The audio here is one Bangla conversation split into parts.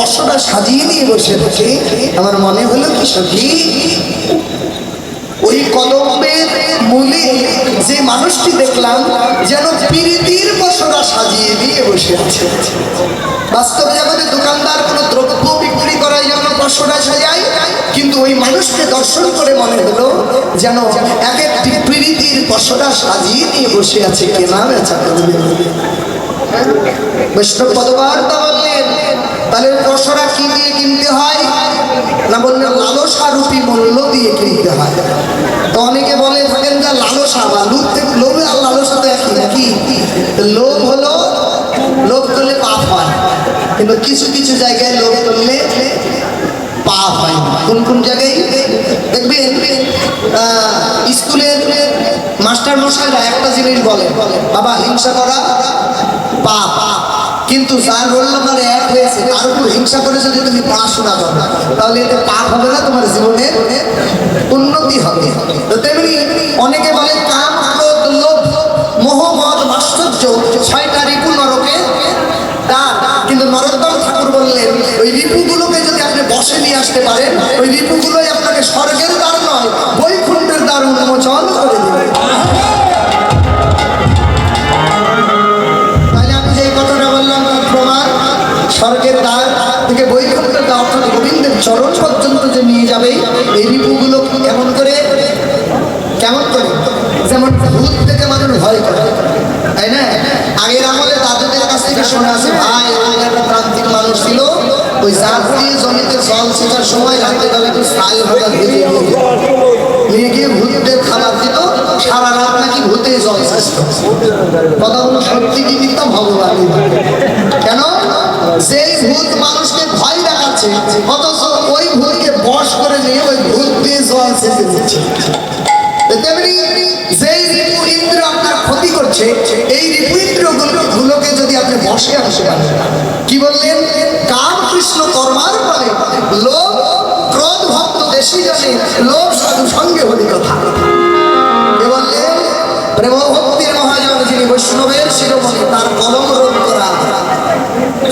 বর্ষটা সাজিয়ে নিয়ে বসে থাকে। আমার মনে হলো কি সখী ওই কলমের মূলে যে মানুষটি দেখলাম, যেন পিরিতির বসরা সাজিয়ে দিয়ে বসে আছে। বাস্তব জগতে দোকানদার কোনো দ্রব্য বিক্রি করার জন্য বসরা সাজায়, কিন্তু ওই মানুষকে দর্শন করে মনে হলো যেন এক একটি প্রীতির পশরা সাজিয়ে নিয়ে বসে আছে। কেনা বেচা বৈষ্ণব পদবার্তা বললেন তাহলে পশরা কি দিয়ে কিনতে হয়? না বললে লালসা রূপী মূল্য দিয়ে কিনতে হয়। তো অনেকে বলে থাকেন যে লালসা বা লোভ থেকে লোভে আর লালসা তো একই নাকি? লোভ হলো, লোভ করলে পাপ হয়। কিন্তু কিছু কিছু জায়গায় লোভ করলে পাপ হয়। কোন কোন জায়গায়? দেখবেন স্কুলের মাস্টার মশাইরা একটা জিনিস বলে বাবা হিংসা করা পাপ। কিন্তু যার রোল নাম্বার এক হয়েছে তার উপর হিংসা করে যদি তুমি পড়াশোনা করো। তাহলে এতে পাপ হবে না তোমার জীবনে? উন্নতি হবে। তো তেমনি অনেকে বলে, কাম, ক্রোধ, লোভ, মোহ, মদ মাশ্চর্য ছয়টা রিপু নরকে দান কিন্তু নরোত্তম ঠাকুর বললেন, ওই রিপুগুলোকে যদি আপনি বসে নিয়ে আসতে পারেন, ওই রিপুগুলোই আপনাকে স্বর্গের দ্বার নয়, বৈকুণ্ঠের দ্বার উন্মোচন স্বর্গের দ্বার থেকে বৈকুণ্ঠের দ্বার অর্থাৎ গোবিন্দের চরণ পর্যন্ত যে নিয়ে যাবে, এই রিপুগুলো কেমন করে? কেমন করে? যেমন ভূত থেকে মানুষ ভয় করে, তাই না? আগের আমলে দাদুদের কাছ থেকে শোনা আছে ভাই একটা প্রান্তিক মানুষ ছিল, ওই জাত দিয়ে জমিতে জল ছেঁচার সময় রাতে বেলা একটু সাল ভাজা ভেজে নিয়ে গিয়ে ভূতদের খাবার দিত, সারা রাত নাকি ভূতে জল ছেঁচত কথাগুলো সত্যি কি মিথ্যা ভগবান? কেন? সেই ভূত মানুষকে ভয় দেখাচ্ছে, অথচ ওই ভূতকে বশ করে নিয়ে ওই ভূত দিয়ে জল ছেঁচে দিচ্ছে। তেমনি যেই রিপু ইন্দ্র আপনার ক্ষতি করছে, এই রিপু ইন্দ্র গুলোকে যদি আপনি বসে আসে কি বললেন? কাম কৃষ্ণ কর্মার ফলে লোভ, ক্রোধ ভক্ত দেশি জনে, লোভ সাধু সঙ্গে হলি কথা। কে বললেন? প্রেম ভক্তির মহাজন যিনি বৈষ্ণবের শিরোমণি, তার কলম রোধ করা।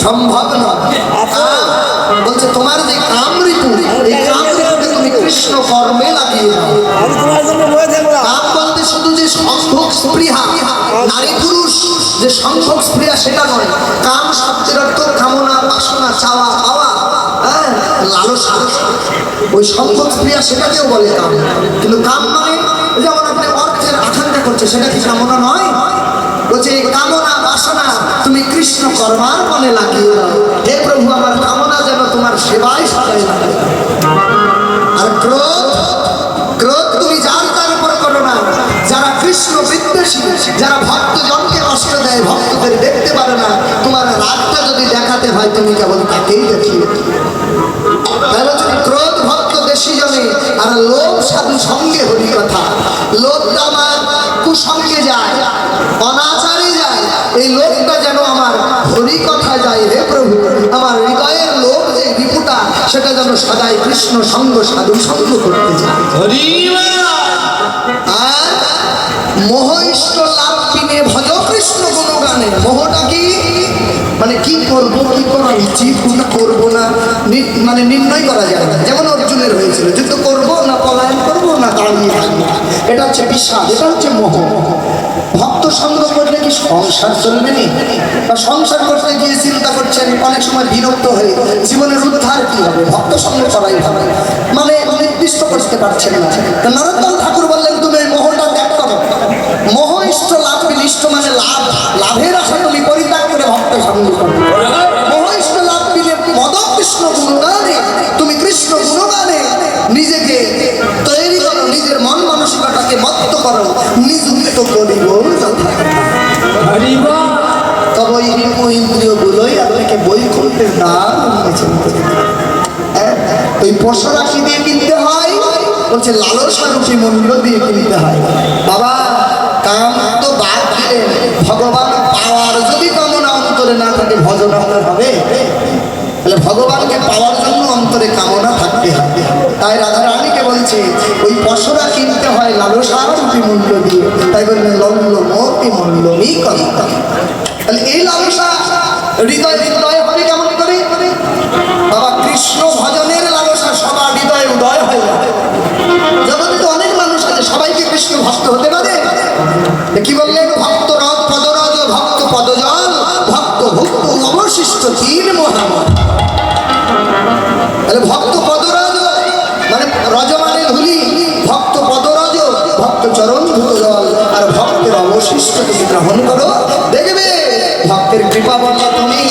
সম্ভব নয়। বলছে তোমার যে কাম ঋতু এই কাম ঋতুকে তুমি কৃষ্ণ কর্মে লাগিয়ে দাও। কাম বলতে শুধু যে সংভোগ স্পৃহা নারী পুরুষ যে সংভোগ স্পৃহা সেটা নয়। কাম শব্দের অর্থ কামনা বাসনা চাওয়া পাওয়া হ্যাঁ লালসা ওই স্পৃহা সেটাকেও বলে কাম। কিন্তু কাম মানে যেমন আপনি অর্থের আকাঙ্ক্ষা করছে সেটা কি কামনা নয়? বলছে এই বাসনা তুমি কৃষ্ণ কর্মার মনে লাগিয়ে দাও। হে প্রভু, আমার কামনা যেন তোমার সেবায় সবাই লাগে আর ক্রোধ ক্রোধ তুমি যার তার উপর করো না। যারা কৃষ্ণ বিদ্বেষী, যারা ভক্তজনকে কষ্ট দেয়, ভক্তদের দেখতে পারে না, তোমার রাগটা যদি দেখাতে হয়, তুমি কেবল তাকেই দেখিয়ে তাহলে ক্রোধ ভক্ত দেশি জনে, আর লোভ সাধু সঙ্গে হরি কথা, লোভটা আমার কুসঙ্গে যায়, অনাচারে যায়, এই লোভটা সেটা যেন সদাই কৃষ্ণ সঙ্গ সাধু সঙ্গ করতে যায় আর মোহ লাভ কিনে ভজ কৃষ্ণ কোনো গানে মোহটা কি? মানে কি করব কি করা উচিত কোনটা করব না? মানে নির্ণয় করা যায় না। যেমন অর্জুনের হয়েছিল যুদ্ধ করব না পলায়ন করব না দাঁড়িয়ে থাকব এটা হচ্ছে বিশ্বাস এটা হচ্ছে মোহ। ভক্ত সঙ্গ করলে কি সংসার চলবে নি? বা সংসার করতে গিয়ে চিন্তা করছেন, অনেক সময় বিরক্ত হয়ে জীবনের উদ্ধার কি হবে? ভক্ত সঙ্গ করাই হবে। মানে নির্দিষ্ট করতে পারছেন না। নরোত্তম ঠাকুর বললেন, তুমি এই মোহটা ত্যাগ করো। মোহ ইষ্ট, লাভ ইষ্ট মানে লাভ। লাভের আশা তুমি পরিত্যাগ করে ভক্ত সঙ্গ করো। নিযুক্ত করিব তবে এই রিপু ইন্দ্রিয়গুলোই আপনাকে বই খুলতে দ্বার উন্মোচন করে? ওই পশরা কি দিয়ে কিনতে হয় বলছে লালসা মূল্য দিয়ে কিনতে হয়। বাবা তাহলে এই লালসা হৃদয় হৃদয় হবে কেমন করে? বাবা, কৃষ্ণ ভজনের লালসা সবার হৃদয়ে উদয় হয়। তো অনেক মানুষ আছে, সবাইকে কৃষ্ণ ভক্ত হতে পারে। কি বললেন? ভক্ত রথ পদরজ ভক্ত পদজল ভক্ত ভক্ত অবশিষ্ট তিন অবশিষ্ট তুমি গ্রহণ করো। দেখবে ভক্তের কৃপা বল তুমি।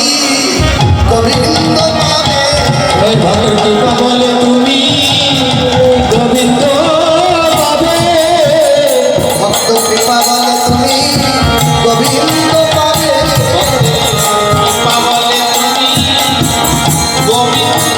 গোবিন্দ পাবে। ভক্তের কৃপা বলে তুমি। গোবিন্দ পাবে। ভক্ত কৃপা বলে তুমি। গোবিন্দ পাবে। গোবিন্দ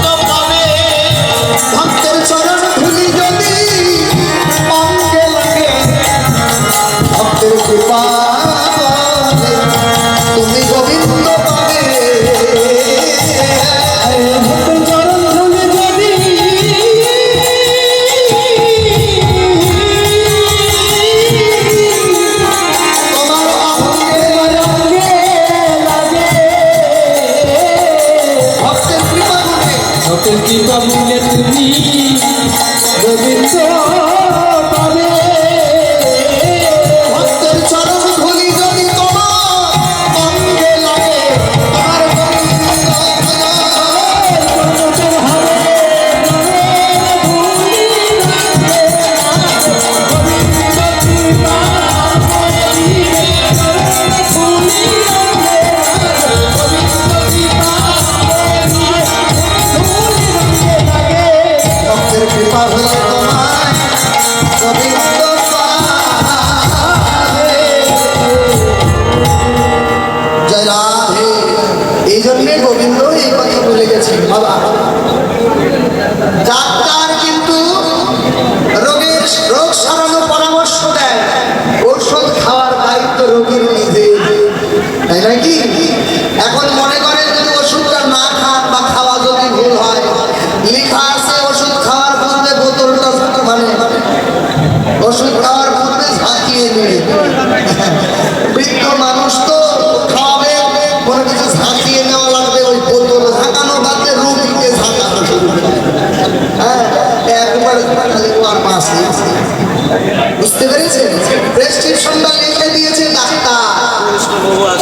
প্রেসক্রিপশনটা লিখে দিয়েছে ডাক্তার।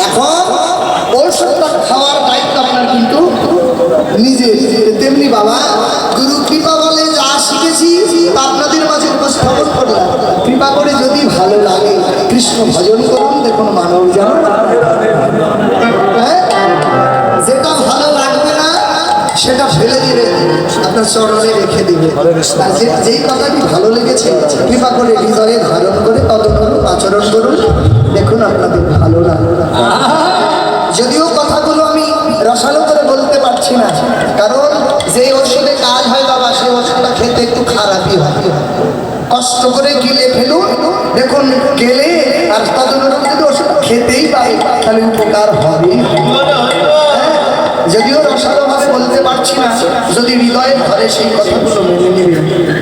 এখন ঔষধটা খাওয়ার দায়িত্ব আপনার কিন্তু নিজে। তেমনি বাবা গুরু কৃপা বলে যা শিখেছি তা আপনাদের মাঝে উপস্থাপন করলাম। কৃপা করে যদি ভালো লাগে কৃষ্ণ ভজন করুন দেখুন মানব যেন। সেটা ফেলে দিবে আপনার চরণে রেখে দিবে। যেই কথাটি ভালো লেগেছে কৃপা করে হৃদয়ে ধারণ করে তদনুরূপ আচরণ করুন। দেখুন আপনাদের ভালো লাগবে যদিও কথাগুলো আমি রসালো করে বলতে পারছি না কারণ যে ওষুধে কাজ হয় বাবা সেই ওষুধটা খেতে একটু খারাপই হয়। কষ্ট করে গিলে ফেলুন দেখুন গেলে আর তদনুরূপ যদি ওষুধ খেতেই পাই তাহলে উপকার হবেই। হ্যাঁ, যদিও রসালো বলতে পারছি না। যদি হৃদয়ে ধরে সেই কথাগুলো মেনে নেবে।